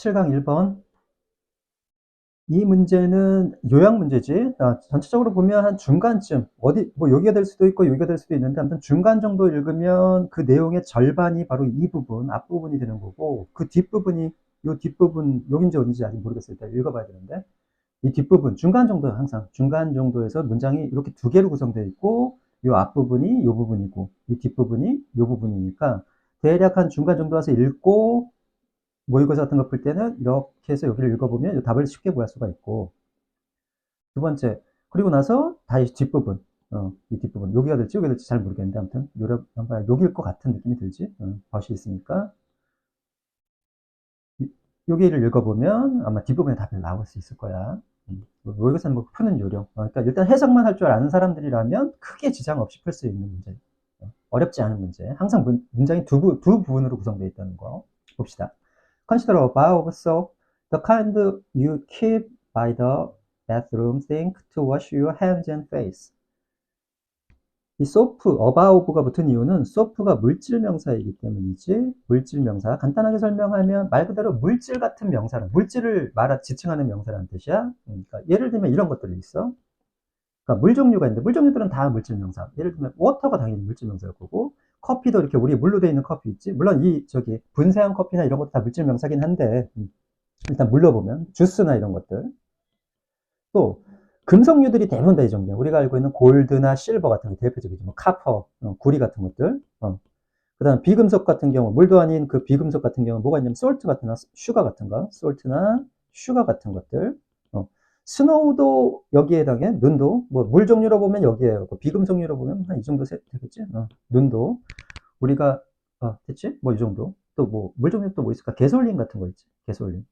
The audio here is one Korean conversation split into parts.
17강 1번. 이 문제는 요약 문제지. 아, 전체적으로 보면 한 중간쯤, 어디, 뭐 여기가 될 수도 있고 여기가 될 수도 있는데, 아무튼 중간 정도 읽으면 그 내용의 절반이 바로 이 부분, 앞부분이 되는 거고, 그 뒷부분이, 요 뒷부분, 여긴지 어딘지 아직 모르겠어요. 일단 읽어봐야 되는데. 이 뒷부분, 중간 정도 항상, 중간 정도에서 문장이 이렇게 두 개로 구성되어 있고, 요 앞부분이 요 부분이고, 이 뒷부분이 요 부분이니까, 대략 한 중간 정도 와서 읽고, 모의고사 같은 거 풀 때는 이렇게 해서 여기를 읽어보면 이 답을 쉽게 구할 수가 있고. 두 번째 그리고 나서 다시 뒷부분 어, 이 뒷부분. 여기가 될지 여기가 될지 잘 모르겠는데 아무튼 요래, 여기일 것 같은 느낌이 들지? 어, 벗이 있으니까. 여기를 읽어보면 아마 뒷부분에 답이 나올 수 있을 거야. 음, 모의고사는 뭐 푸는 요령. 어, 그러니까 일단 해석만 할 줄 아는 사람들이라면 크게 지장 없이 풀 수 있는 문제. 어, 어렵지 않은 문제. 항상 문, 문장이 두, 부, 두 부분으로 구성되어 있다는 거. 봅시다 Consider a bar of soap, the kind you keep by the bathroom sink to wash your hands and face. 이 소프, 어바오브가 붙은 이유는 소프가 물질 명사이기 때문이지 물질 명사 간단하게 설명하면 말 그대로 물질 같은 명사는 물질을 말하 지칭하는 명사라는 뜻이야. 그러니까 예를 들면 이런 것들이 있어. 그러니까 물 종류가 있는데 물 종류들은 다 물질 명사. 예를 들면 워터가 당연히 물질 명사일 거고 커피도 이렇게 우리 물로 되어 있는 커피 있지? 물론 이 저기 분쇄한 커피나 이런 것도 다 물질 명사긴 한데 음, 일단 물로 보면 주스나 이런 것들 또 금속류들이 대부분 다이 정도야. 우리가 알고 있는 골드나 실버 같은 게 대표적이죠. 뭐 카퍼, 어, 구리 같은 것들. 어. 그 다음 비금속 같은 경우 물도 아닌 그 비금속 같은 경우 뭐가 있냐면 솔트 같은 거, 슈가 같은 거, 솔트나 슈가 같은 것들. 어. 스노우도 여기에 해당해. 눈도 뭐 물 종류로 보면 여기에 그 비금속류로 보면 한 이 정도 되겠지. 어. 눈도 우리가 어, 됐지? 뭐 이 정도. 또 뭐 물 종류 또 뭐 있을까? 개솔린 같은 거 있지. 개솔린.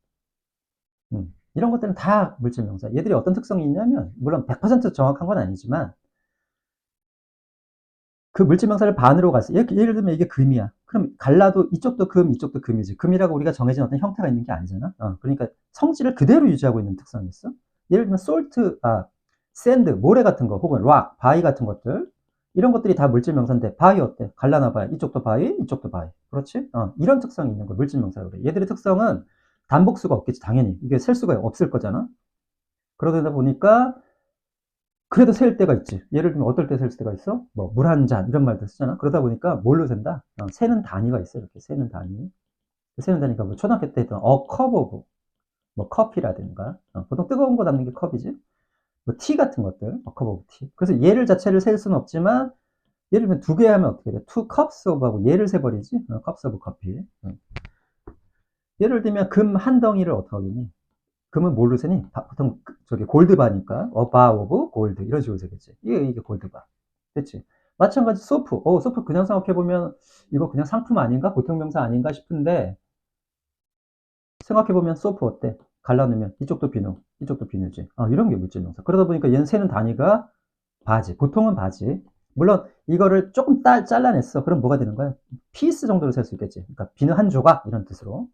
음. 이런 것들은 다 물질 명사. 얘들이 어떤 특성이 있냐면 물론 100% 정확한 건 아니지만 그 물질 명사를 반으로 갔어. 예를 들면 이게 금이야. 그럼 갈라도 이쪽도 금, 이쪽도 금이지. 금이라고 우리가 정해진 어떤 형태가 있는 게 아니잖아. 어, 그러니까 성질을 그대로 유지하고 있는 특성이 있어. 예를 들면 솔트, 아, 샌드, 모래 같은 거, 혹은 락, 바위 같은 것들. 이런 것들이 다 물질 명사인데, 바위 어때? 갈라놔봐요. 이쪽도 바위, 이쪽도 바위. 그렇지? 어, 이런 특성이 있는 거, 물질 명사로 그래. 얘들의 특성은 단복수가 없겠지, 당연히. 이게 셀 수가 없을 거잖아. 그러다 보니까, 그래도 셀 때가 있지. 예를 들면 어떨 때 셀 때가 있어? 뭐, 물 한 잔, 이런 말도 쓰잖아. 그러다 보니까 뭘로 센다? 어, 세는 단위가 있어. 이렇게 세는 단위. 세는 단위가 뭐, 초등학교 때 했던 어, 컵 오브. 뭐 커피라든가 어, 보통 뜨거운 거 담는 게 컵이지 뭐티 같은 것들 어, 컵 오브 티 그래서 얘를 자체를 셀 수는 없지만 예를 들면 두 개 하면 어떻게 돼? 투 컵스 오브 하고 얘를 세버리지 어, 컵스 오브 커피 어. 예를 들면 금 한 덩이를 어떻게 하겠니? 금은 뭘로 세니? 보통 그, 저기 골드바니까 어바 오브 골드 이런 식으로 세겠지 이게, 이게 골드바 됐지? 마찬가지 소프 어 소프 그냥 생각해보면 이거 그냥 상품 아닌가? 보통 명사 아닌가 싶은데 생각해보면 소프 어때? 갈라놓으면 이쪽도 비누, 이쪽도 비누지. 아, 이런 게 물질명사. 그러다 보니까 얘는 세는 단위가 바지. 보통은 바지. 물론 이거를 조금 딸, 잘라냈어. 그럼 뭐가 되는 거야? 피스 정도로 셀 수 있겠지. 그러니까 비누 한 조각 이런 뜻으로.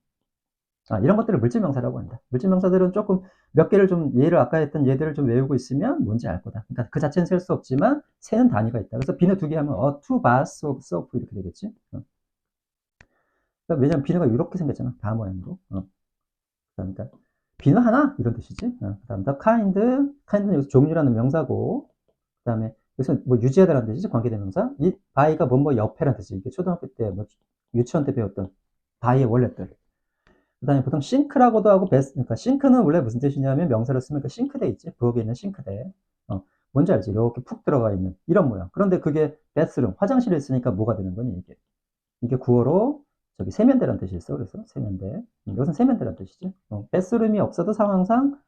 아, 이런 것들을 물질명사라고 한다. 물질명사들은 조금 몇 개를 좀 예를 아까 했던 얘들을 좀 외우고 있으면 뭔지 알 거다. 그러니까 그 자체는 셀 수 없지만 세는 단위가 있다. 그래서 비누 두 개 하면 어, two baths of soap 이렇게 되겠지. 어. 그러니까 왜냐면 비누가 이렇게 생겼잖아. 다 모양으로. 어. 그러니까 비누 하나 이런 뜻이지. 어, 그 다음 더 kind, kind는 여기서 종류라는 명사고, 그 다음에 여기서 뭐 유지하다라는 뜻이지 관계대명사. 이 바이가 뭐뭐 옆에라는 뜻이. 이게 초등학교 때 뭐 유치원 때 배웠던 바이의 원래 뜻. 그다음에 보통 싱크라고도 하고 베스, 그러니까 싱크는 원래 무슨 뜻이냐면 명사를 쓰면 그 싱크대 있지. 부엌에 있는 싱크대. 어, 뭔지 알지? 이렇게 푹 들어가 있는 이런 모양. 그런데 그게 베스룸, 화장실에 있으니까 뭐가 되는 거니 이게? 이게 구어로 저기 세면대란 뜻이 있어. 그래서 세면대. 음, 이것은 세면대란 뜻이지. 어, 베스룸이 없어도 상황상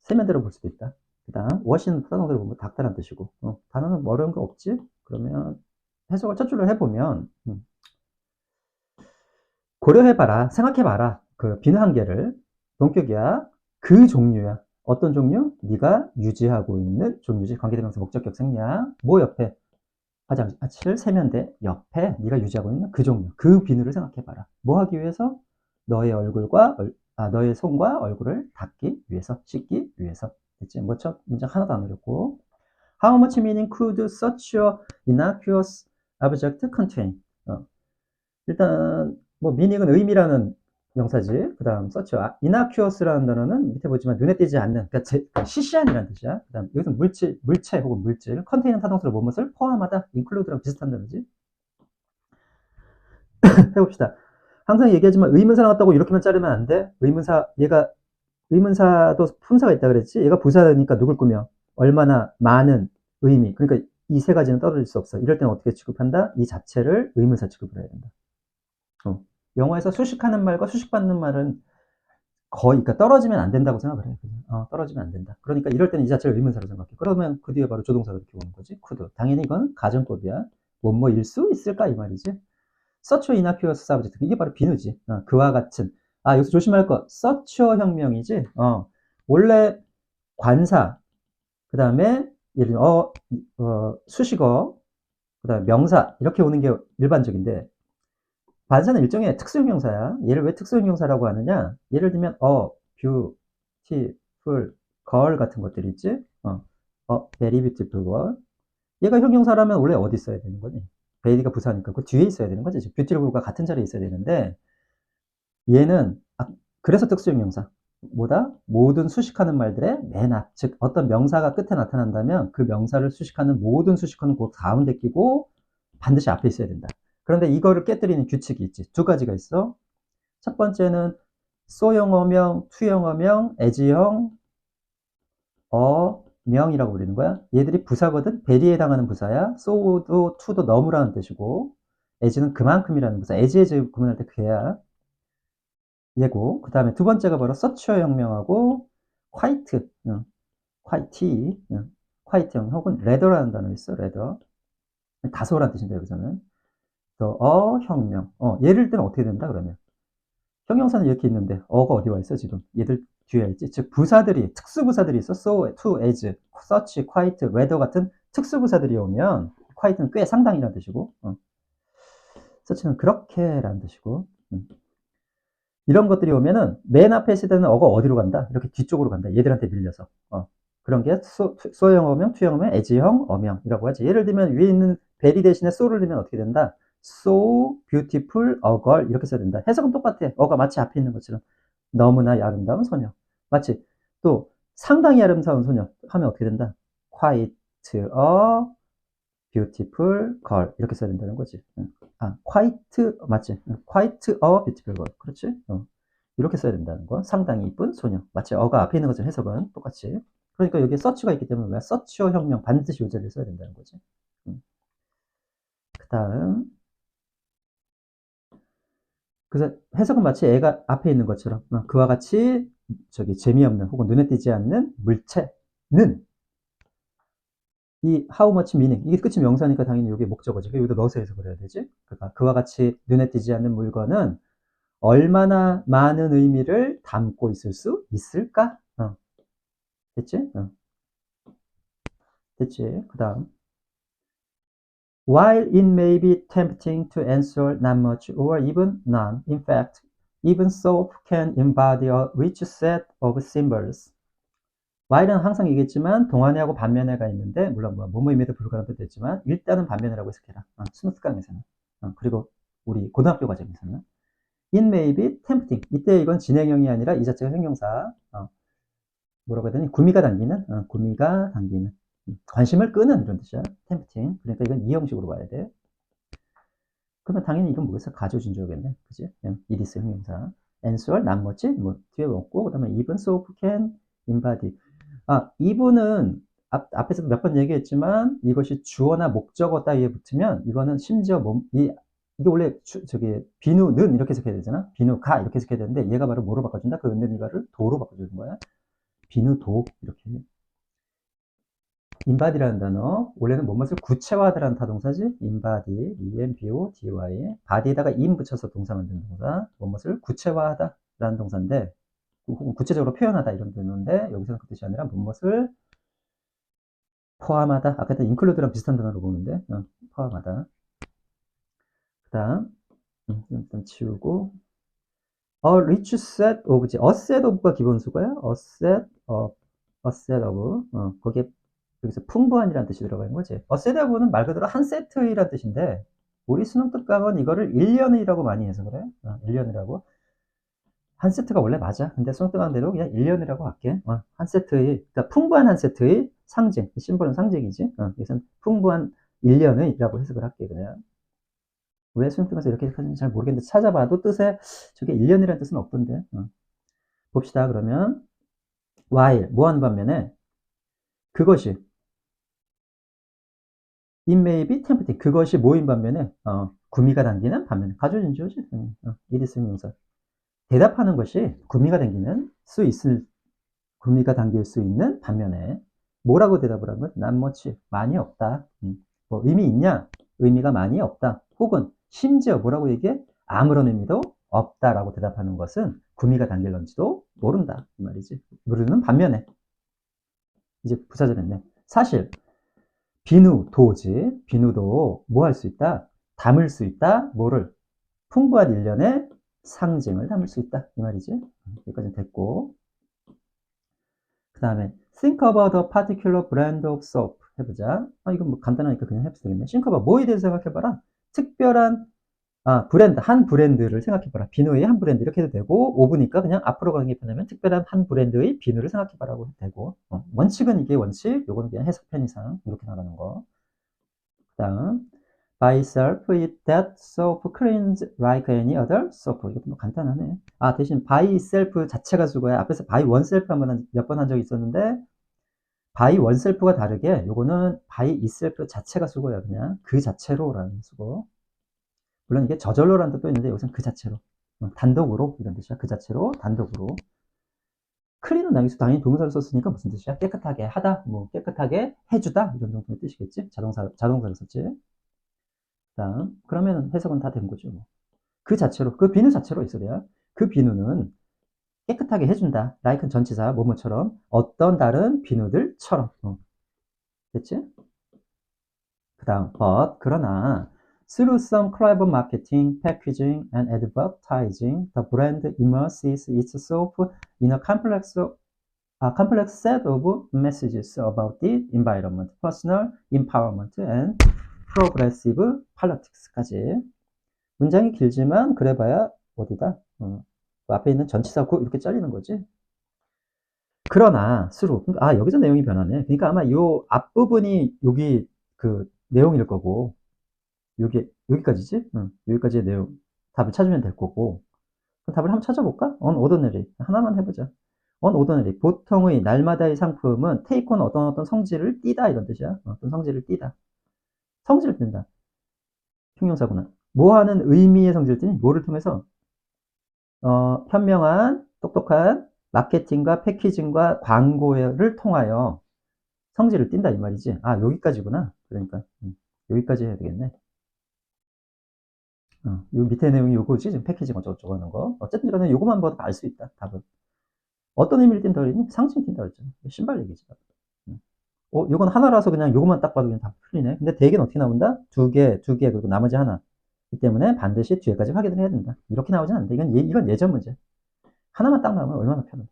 세면대로 볼 수도 있다. 그 다음, 워시는 사동대로 보면 닦다란 뜻이고. 어, 단어는 뭐 어려운 거 없지? 그러면 해석을 첫 줄로 해보면, 음. 고려해봐라. 생각해봐라. 그 비는 한계를. 동격이야. 그 종류야. 어떤 종류? 네가 유지하고 있는 종류지. 관계대명사 목적격 생략. 뭐 옆에? 화장실 세면대 옆에 네가 유지하고 있는 그 종류, 그 비누를 생각해봐라. 뭐 하기 위해서? 너의 얼굴과 아, 너의 손과 얼굴을 닦기 위해서, 씻기 위해서. 됐지? 뭐첫 문장 하나도 안 어렵고. How much meaning could such a innocuous object contain? 어. 일단 뭐 meaning은 의미라는 명사지. 그 다음 서치. 아, innocuous라는 단어는 밑에 보지만 눈에 띄지 않는, 그러니까, 제, 그러니까 시시한이라는 뜻이야. 그 다음 여기서 물질, 물체 혹은 물질, 컨테이너 타동사로 무엇을 포함하다, include랑 비슷한 단어지. 해봅시다. 항상 얘기하지만 의문사 나왔다고 이렇게만 자르면 안 돼. 의문사, 얘가, 의문사도 품사가 있다 그랬지? 얘가 부사니까 누굴 꾸며? 얼마나 많은 의미. 그러니까 이 세 가지는 떨어질 수 없어. 이럴 때는 어떻게 취급한다? 이 자체를 의문사 취급을 해야 된다. 어. 영어에서 수식하는 말과 수식받는 말은 거의, 그러니까 떨어지면 안 된다고 생각을 해. 어, 떨어지면 안 된다. 그러니까 이럴 때는 이 자체를 의문사로 생각해. 그러면 그 뒤에 바로 조동사가 이렇게 오는 거지. could. 당연히 이건 가정법이야. 뭐뭐일 수 있을까? 이 말이지. 서치어 이나큐어스 사브젝트. 이게 바로 비누지. 어, 그와 같은. 아, 여기서 조심할 거. 서치어 혁명이지. 어, 원래 관사, 그 다음에 예를 들면 어, 어, 수식어, 그 다음에 명사 이렇게 오는 게 일반적인데 반사는 일종의 특수형용사야. 얘를 왜 특수형용사라고 하느냐? 예를 들면 어, beautiful girl 같은 것들이 있지. 어, 어, very beautiful girl. 얘가 형용사라면 원래 어디 있어야 되는 거니? 베이디가 부사니까 그 뒤에 있어야 되는 거지. 뷰티풀과 같은 자리에 있어야 되는데 얘는 아, 그래서 특수형용사. 뭐다? 모든 수식하는 말들의 맨 앞, 즉 어떤 명사가 끝에 나타난다면 그 명사를 수식하는 모든 수식어는 그 가운데 끼고 반드시 앞에 있어야 된다. 그런데 이거를 깨뜨리는 규칙이 있지. 두 가지가 있어. 첫 번째는 소형어명, 투형어명, 애지형, 어명이라고 부르는 거야. 얘들이 부사거든. 베리에 해당하는 부사야. 소도 투도 너무라는 뜻이고 애지는 그만큼이라는 부사. 애지에지 구분할 때 그야. 얘고 그 다음에 두 번째가 바로 서치어 혁명하고 콰이트, 응. 콰이티, 응. 콰이트형 혹은 레더라는 단어 있어. 레더. 다소란 뜻인데 여기서는. 어 혁명. 어 얘를 때는 어떻게 된다 그러면 형용사는 이렇게 있는데 어가 어디 와 있어 지금 얘들 뒤에 있지 즉 부사들이 특수부사들이 있어 so, to, as, such, quite, whether 같은 특수부사들이 오면 quite는 꽤 상당이라는 뜻이고 어. such는 그렇게라는 뜻이고 음. 이런 것들이 오면은 맨 앞에 때는 어가 어디로 간다 이렇게 뒤쪽으로 간다 얘들한테 밀려서 어. 그런 게 소, 소형 어명, 투형 어명, 애지형, 어명이라고 하지 예를 들면 위에 있는 베리 대신에 so를 넣으면 어떻게 된다 so beautiful a girl 이렇게 써야 된다. 해석은 똑같아. 어가 마치 앞에 있는 것처럼 너무나 아름다운 소녀. 마치 또 상당히 아름다운 소녀 하면 어떻게 된다? quite a beautiful girl 이렇게 써야 된다는 거지. 아, quite 맞지? quite a beautiful girl. 그렇지? 어. 이렇게 써야 된다는 거. 상당히 이쁜 소녀. 마치 어가 앞에 있는 것처럼 해석은 똑같이. 그러니까 여기에 서치가 있기 때문에 왜 서치어 혁명 반드시 요자를 써야 된다는 거지. 음. 그 다음 그래서 해석은 마치 애가 앞에 있는 것처럼 어, 그와 같이 저기 재미없는 혹은 눈에 띄지 않는 물체는 이 how much meaning 이게 끝이 명사니까 당연히 이게 목적어지. 여기다 넣어서 해석을 해야 되지. 그러니까 그와 같이 눈에 띄지 않는 물건은 얼마나 많은 의미를 담고 있을 수 있을까? 어. 됐지? 어. 됐지? 그 다음 While it may be tempting to answer not much or even none, in fact, even soap can embody a rich set of symbols. while은 항상 얘기했지만 동안회하고 반면회가 있는데 물론 뭐 뭐뭐 임에도 불구하고 뜻도 있지만 일단은 반면회라고 해석해라. 어, 스누스강에서는 어, 그리고 우리 고등학교 과정에서는 it may be tempting. 이때 이건 진행형이 아니라 이 자체가 형용사. 어, 뭐라고 해야 되니? 구미가 당기는 어, 구미가 당기는 관심을 끄는 이런 뜻이야. 템프팅. 그러니까 이건 이 형식으로 봐야 돼. 그러면 당연히 이건 뭐겠어? 가조진조겠네. 그지? 이디스 형용사. answer, not much, 뭐, 뒤에 먹고, 그 다음에 even, so, can, embody. 아, even은 앞, 앞에서 몇 번 얘기했지만 이것이 주어나 목적어 따위에 붙으면 이거는 심지어 몸, 이, 이게 원래 주, 저기 비누는 이렇게 해석해야 되잖아. 비누가 이렇게 해석해야 되는데 얘가 바로 뭐로 바꿔준다? 그 은는 이거를 도로 바꿔주는 거야. 비누도 이렇게 인바디라는 단어 원래는 뭐뭇을 구체화하다라는 타동사지 인바디 embo dy 바디에다가 인 붙여서 동사 만드는 동사 뭐뭇을 구체화하다라는 동사인데 구체적으로 표현하다 이런 뜻인데 여기서는 그 뜻이 아니라 무엇을 포함하다. 아까 했던 include랑 비슷한 단어로 보는데 어, 포함하다. 그 다음 음, 일단 치우고. A rich set of지 a set of가 기본수고요. A set of a set of. 어, 거기에 여기서 풍부한이라는 뜻이 들어가 있는 거지. 어세다고는 말 그대로 한 세트이라는 뜻인데 우리 수능 특강은 이거를 1년이라고 많이 해서 그래. 어, 1년이라고. 한 세트가 원래 맞아. 근데 손등한 대로 그냥 1년이라고 할게. 어, 한 세트의, 그러니까 풍부한 한 세트의 상징. 심벌은 상징이지. 어, 여기서는 풍부한 1년의라고 해석을 할게, 그냥. 왜 손등에서 이렇게 해석하는지 잘 모르겠는데 찾아봐도 뜻에 저게 1년이라는 뜻은 없던데. 어. 봅시다, 그러면. while, 뭐하는 반면에 그것이 be tempting. 그것이 뭐인 반면에 어, 구미가 당기는 반면에 가조진주지. 어, it is 명사. 대답하는 것이 구미가 당기는 수 있을 구미가 당길 수 있는 반면에 뭐라고 대답을 하면 난 뭐지 많이 없다. 음. 뭐 의미 있냐? 의미가 많이 없다. 혹은 심지어 뭐라고 얘기해? 아무런 의미도 없다라고 대답하는 것은 구미가 당길런지도 모른다 이 말이지. 모르는 반면에 이제 부사절했네. 사실 비누 도지 비누도 뭐 할 수 있다? 담을 수 있다. 뭐를 풍부한 일련의 상징을 담을 수 있다 이 말이지. 여기까지 됐고 그 다음에 think about a particular brand of soap 해보자. 아, 이건 뭐 간단하니까 그냥 해도 되겠네. think about 뭐에 대해서 생각해봐라. 특별한 아, 브랜드, 한 브랜드를 생각해봐라. 비누의 한 브랜드 이렇게 해도 되고, 오브니까 그냥 앞으로 가는 게 편하면 특별한 한 브랜드의 비누를 생각해봐라고 해도 되고, 어, 원칙은 이게 원칙, 요거는 그냥 해석 편의상 이렇게 나가는 거. 그 다음, by self it that soap cleans like any other soap. 이것도 뭐 간단하네. 아, 대신 by self 자체가 수고야. 앞에서 by oneself 한번 몇 번 한 적이 있었는데, by oneself가 다르게, 요거는 by itself 자체가 수고야. 그냥 그 자체로 라는 수고. 물론 이게 저절로라는 뜻도 있는데 여기서는 그 자체로. 어, 단독으로 이런 뜻이야. 그 자체로 단독으로. 클린은 여기서 당연히 동사를 썼으니까 무슨 뜻이야? 깨끗하게 하다 뭐 깨끗하게 해주다 이런 정도의 뜻이겠지? 자동사 자동사를 썼지? 다음. 그러면 해석은 다 된 거죠 뭐. 그 자체로 그 비누 자체로 있어야. 그 비누는 깨끗하게 해준다. 라이크는 전치사 뭐뭐처럼 어떤 다른 비누들처럼. 어. 됐지? 그 다음. but 그러나 Through some clever marketing, packaging, and advertising, the brand immerses its soap in a complex, a complex set of messages about the environment, personal empowerment, and progressive politics까지. 문장이 길지만 그래봐야 어디다? 어, 그 앞에 있는 전치사 고 이렇게 잘리는 거지. 그러나 수로 아 여기서 내용이 변하네. 그러니까 아마 요 앞부분이 여기 그 내용일 거고 여기, 여기까지지? 응, 여기까지의 내용. 답을 찾으면 될 거고. 그 답을 한번 찾아볼까? on ordinary. 하나만 해보자. on ordinary. 보통의 날마다의 상품은 take on 어떤 어떤 성질을 띠다. 이런 뜻이야. 어떤 성질을 띠다. 성질을 띈다. 형용사구나. 뭐 하는 의미의 성질을 띠니? 뭐를 통해서? 어, 현명한, 똑똑한 마케팅과 패키징과 광고를 통하여 성질을 띈다. 이 말이지. 아, 여기까지구나. 그러니까. 음, 여기까지 해야 되겠네. 어, 요 밑에 내용이 요거지. 지금 패키징 어쩌고 저쩌고 하는 거. 어쨌든 간에 요거만 봐도 알 수 있다. 답은. 어떤 의미를 띈다 그랬니? 상징 띈다 그랬잖아. 신발 얘기지. 음. 어, 요건 하나라서 그냥 요것만 딱 봐도 그냥 다 풀리네. 근데 대개는 어떻게 나온다? 두 개, 두 개, 그리고 나머지 하나. 이 때문에 반드시 뒤에까지 확인을 해야 된다. 이렇게 나오진 않는다. 이건, 예, 이건 예전 문제. 하나만 딱 나오면 얼마나 편해.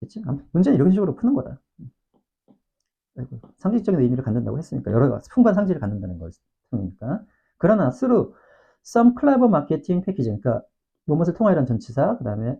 그치? 문제는 이런 식으로 푸는 거다. 상징적인 의미를 갖는다고 했으니까, 여러 풍부한 상징을 갖는다는 거니까. 그러나 through some clever marketing packaging, 그러니까 무엇을 통하여란 전치사, 그 다음에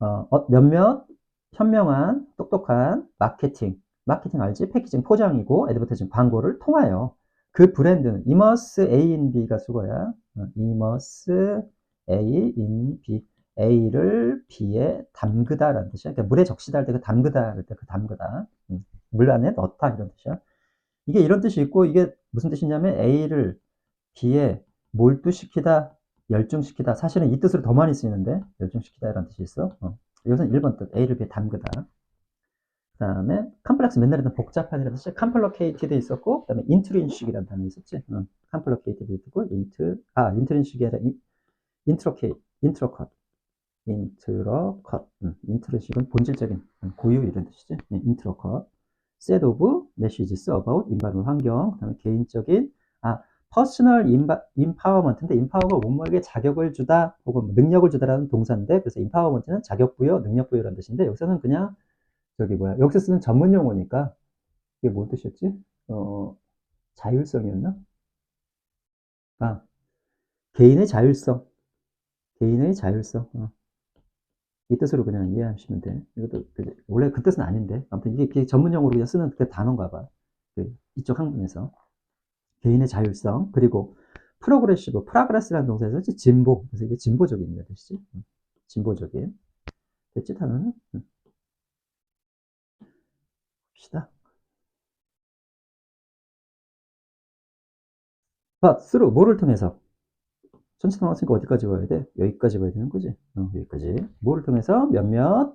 어, 어, 몇몇 현명한 똑똑한 마케팅, 마케팅 알지? 패키징 포장이고 애드버타이징 광고를 통하여 그 브랜드는 이머스 A in B가 수거야. 어, 이머스 A in B. A를 B에 담그다 라는 뜻이야. 그러니까 물에 적시다 할 때 그 담그다 할 때 그 담그다. 음, 물 안에 넣다 이런 뜻이야. 이게 이런 뜻이 있고 이게 무슨 뜻이냐면 A를 B에 몰두시키다, 열중시키다. 사실은 이 뜻으로 더 많이 쓰이는데 열중시키다 이라는 뜻이 있어. 어. 이것은 1번 뜻. A를 B에 담그다. 그 다음에 컴플렉스 맨날 했던 복잡한이라는 뜻이 컴플로케이티드 있었고 그 다음에 인트린식이라는 단어 있었지. 어. 컴플로케이티드 있고 인트 아 인트린식이 아니라 인트로케이 인트로컷 인트로컷 음, 인트로식은 본질적인 음, 고유 이런 뜻이지. 네, 인트로컷 set of messages about environment 환경 그다음에 개인적인 아 퍼스널 인파워먼트인데 인파워가 원모에게 자격을 주다 혹은 뭐 능력을 주다라는 동사인데 그래서 인파워먼트는 자격 부여, 능력 부여라는 뜻인데 여기서는 그냥 저기 뭐야 여기서 쓰는 전문 용어니까 이게 뭔 뜻이었지? 어 자율성이었나? 아 개인의 자율성 개인의 자율성 어. 이 뜻으로 그냥 이해하시면 돼. 이것도 그- 원래 그 뜻은 아닌데 아무튼 이게, 전문 용어로 그냥 쓰는 그 단어인가 봐. 그 이쪽 항문에서 개인의 자율성 그리고 프로그레시브 프라그레스라는 동사에서 진보 그래서 이게 진보적인 뜻이지. 음, 진보적인 됐지 단어는? 음. 봅시다. but through 뭐를 통해서 전체 쓰니까 어디까지 봐야 돼? 여기까지 봐야 되는 거지. 어, 여기까지. 뭐를 통해서 몇몇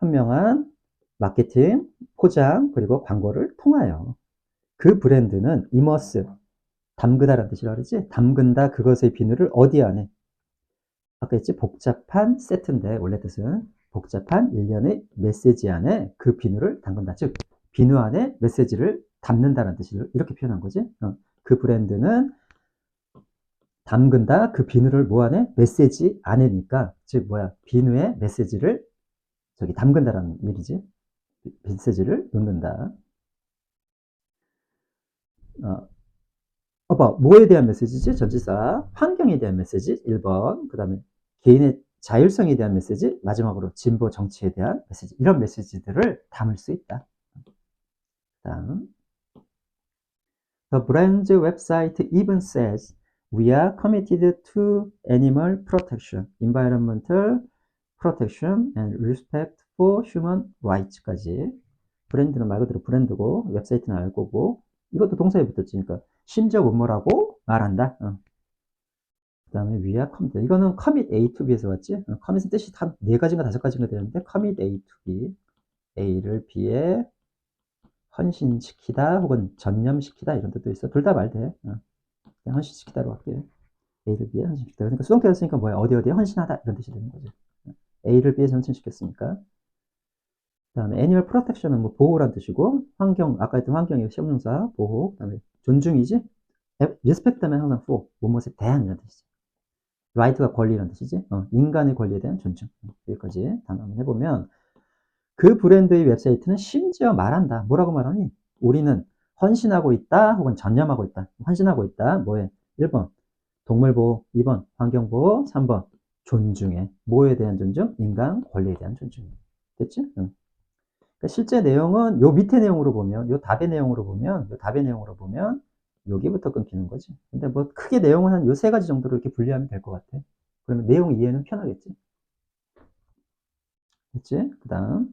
현명한 마케팅, 포장, 그리고 광고를 통하여 그 브랜드는 이머스, 담그다라는 뜻이라 그러지? 담근다 그것의 비누를 어디 안에? 아까 했지? 복잡한 세트인데 원래 뜻은 복잡한 일련의 메시지 안에 그 비누를 담근다. 즉 비누 안에 메시지를 담는다는 뜻을 이렇게 표현한 거지. 어, 그 브랜드는 담근다 그 비누를 뭐 안에? 메시지 안에니까 즉 뭐야 비누에 메시지를 저기 담근다라는 얘기지. 메시지를 넣는다. 어, 어봐 뭐에 대한 메시지지? 전치사 환경에 대한 메시지 1번 그 다음에 개인의 자율성에 대한 메시지 마지막으로 진보 정치에 대한 메시지 이런 메시지들을 담을 수 있다. 다음 The brand website even says we are committed to animal protection, environmental protection and respect for human rights까지 브랜드는 말 그대로 브랜드고 웹사이트는 알고고 이것도 동사에 붙었지. 그러니까 심지어 뭐뭐라고 말한다. 어. 그 다음에 we are committed 이거는 commit A to B에서 왔지? 어, commit은 뜻이 한 네 가지인가 다섯 가지인가 되는데 commit A to B. A를 B에 헌신시키다 혹은 전념시키다 이런 뜻도 있어. 둘 다 말 돼. 어. 그냥 헌신시키다로 할게 A를 B에 헌신시키다. 그러니까 수동태가 쓰니까 뭐야? 어디 어디에 헌신하다 이런 뜻이 되는 거지. A를 B에 헌신시켰으니까. 그 다음에 애니멀 프로텍션은 뭐 보호란 뜻이고 환경 아까 했던 환경의 시험용사 보호 그 다음에 존중이지 리스펙트 하면 항상 for 무엇에 대한 이런 뜻이지. right가 권리란 뜻이지. 어, 인간의 권리에 대한 존중. 여기까지 단어 한번 해보면 그 브랜드의 웹사이트는 심지어 말한다. 뭐라고 말하니? 우리는 헌신하고 있다 혹은 전념하고 있다. 헌신하고 있다. 뭐에? 1번. 동물보호. 2번. 환경보호. 3번. 존중해. 뭐에 대한 존중? 인간 권리에 대한 존중 됐지? 응. 그러니까 실제 내용은 요 밑에 내용으로 보면, 요 답의 내용으로 보면, 요 답의 내용으로 보면 여기부터 끊기는 거지. 근데 뭐 크게 내용은 한 요 세 가지 정도로 이렇게 분리하면 될 것 같아. 그러면 내용 이해는 편하겠지. 됐지? 그 다음.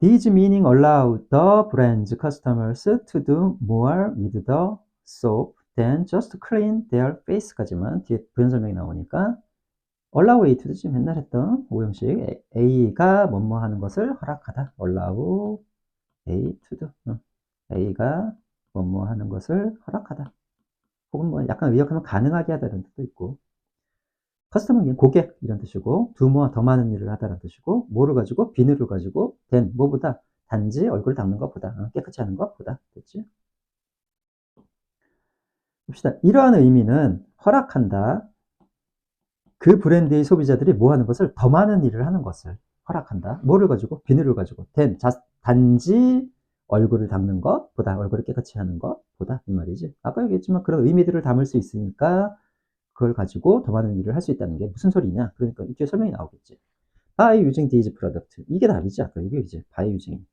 These meaning allow the brand's customers to do more with the soap than just clean their face까지만 뒤에 부연 설명이 나오니까 allow A to도 지금 맨날 했던 오형식 A가 뭐뭐 하는 것을 허락하다. allow A to도 A가 뭐뭐 하는 것을 허락하다. 혹은 뭐 약간 의역하면 가능하게 하다 이런 뜻도 있고 커스터머는 고객 이런 뜻이고 do more 더 많은 일을 하다라는 뜻이고 뭐를 가지고 비누를 가지고 된 뭐보다 단지 얼굴 닦는 것보다 깨끗이 하는 것보다 됐지? 봅시다. 이러한 의미는 허락한다. 그 브랜드의 소비자들이 뭐 하는 것을 더 많은 일을 하는 것을 허락한다. 뭐를 가지고? 비누를 가지고. 된, 자, 단지 얼굴을 닦는 것 보다, 얼굴을 깨끗이 하는 것 보다, 이 말이지. 아까 얘기했지만 그런 의미들을 담을 수 있으니까 그걸 가지고 더 많은 일을 할 수 있다는 게 무슨 소리냐? 그러니까 이쪽에 설명이 나오겠지. By using these products. 이게 답이지. 아까 이게 이제 by using.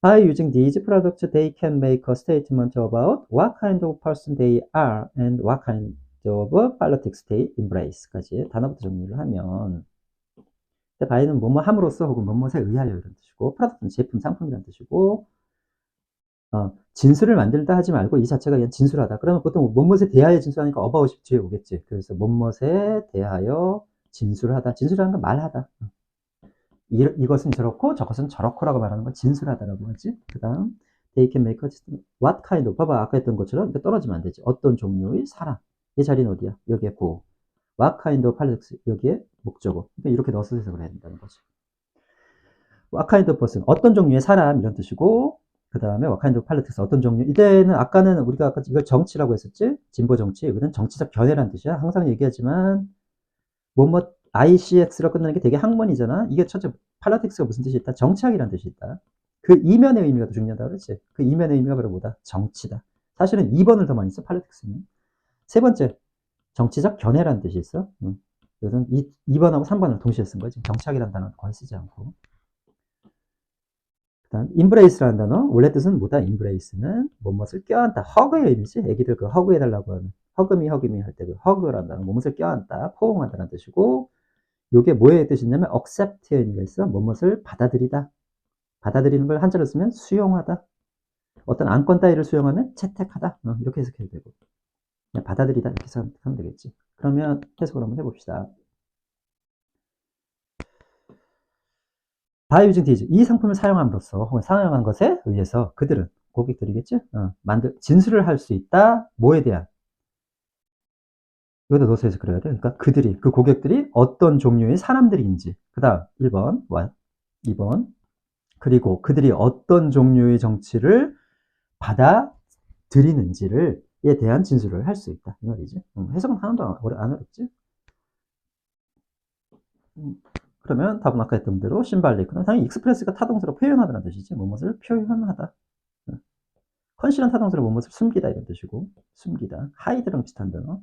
By using these products, they can make a statement about what kind of person they are and what kind of politics they embrace까지 단어부터 정리를 하면 바이는 뭐뭐 함으로써 혹은 뭐뭐에 의하여 이런 뜻이고 프로덕트는 제품, 상품이라는 뜻이고 어, 진술을 만들다 하지 말고 이 자체가 그냥 진술하다. 그러면 보통 뭐뭐에 대하여 진술하니까 어바웃이 뒤에 오겠지. 그래서 뭐뭐에 대하여 진술하다. 진술하는 건 말하다. 이, 이것은 저렇고 저것은 저렇고라고 말하는 걸 진술하다라고 하지. 그 다음 they can make a what kind of 봐봐 아까 했던 것처럼 떨어지면 안 되지. 어떤 종류의 사람 이 자리는 어디야? 여기에 고. what kind of politics 여기에 목적어. 그러니까 이렇게 넣어서 해석을 해야 된다는 거지. what kind of person 어떤 종류의 사람? 이런 뜻이고 그 다음에 what kind of politics 어떤 종류? 이때는 아까는 우리가 아까 이걸 정치라고 했었지? 진보 정치. 여기는 정치적 견해라는 뜻이야. 항상 얘기하지만 뭐뭐 ICX로 끝나는 게 되게 학문이잖아. 이게 첫째 팔라틱스가 무슨 뜻이 있다? 정치학이라는 뜻이 있다. 그 이면의 의미가 더 중요하다 그랬지? 그 이면의 의미가 바로 뭐다? 정치다. 사실은 2번을 더 많이 써 팔라틱스는 세 번째 정치적 견해라는 뜻이 있어 응. 이것은 이 2번하고 3번을 동시에 쓴 거지. 경착이라는 단어는 거의 쓰지 않고. 그 다음 embrace라는 단어 원래 뜻은 뭐다? embrace는 뭐뭇을 껴안다. 허그의 의미지. 애기들 그 허그 해달라고 하는 허그미 허그미 할 때 그 허그라는 단어 뭐뭇을 껴안다, 포옹한다는 뜻이고 요게 뭐의 뜻이냐면 accept의 의미가 있어. 뭐뭇을 받아들이다. 받아들이는 걸 한자로 쓰면 수용하다. 어떤 안건 따위를 수용하면 채택하다. 어, 이렇게 해석해도 되고. 그냥 받아들이다. 이렇게 생각하면 되겠지. 그러면 해석을 한번 해봅시다. by using these 이 상품을 사용함으로써 혹은 사용한 것에 의해서 그들은 고객들이겠죠? 어, 만들 진술을 할 수 있다. 뭐에 대한 이것도 노스에서 그래야 돼. 그러니까 그들이 그 고객들이 어떤 종류의 사람들인지. 그다음 1번 what 2번 그리고 그들이 어떤 종류의 정치를 받아들이는지를 에 대한 진술을 할 수 있다. 이 말이지. 음, 해석은 하나도 안, 어렵지? 음, 그러면 답은 아까 했던 대로 심발리크는 당연히 익스프레스가 타동사로 표현하다는 뜻이지. 뭐뭇을 표현하다. 음. 컨실은 타동사로 뭐뭇을 숨기다 이런 뜻이고 숨기다. 하이드랑 비슷한 단어.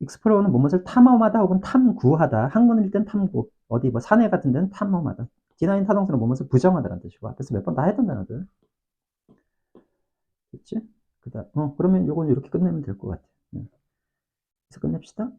익스플로어는 뭐뭇을 탐험하다 혹은 탐구하다. 학문일 땐 탐구. 어디 뭐 사내 같은 데는 탐험하다. 디나인 타동사는 뭐뭇을 부정하다는 뜻이고 앞에서 몇 번 다 했던 단어들. 그치? 그다음 어 그러면 요건 이렇게 끝내면 될 것 같아. 요 그래서 끝냅시다.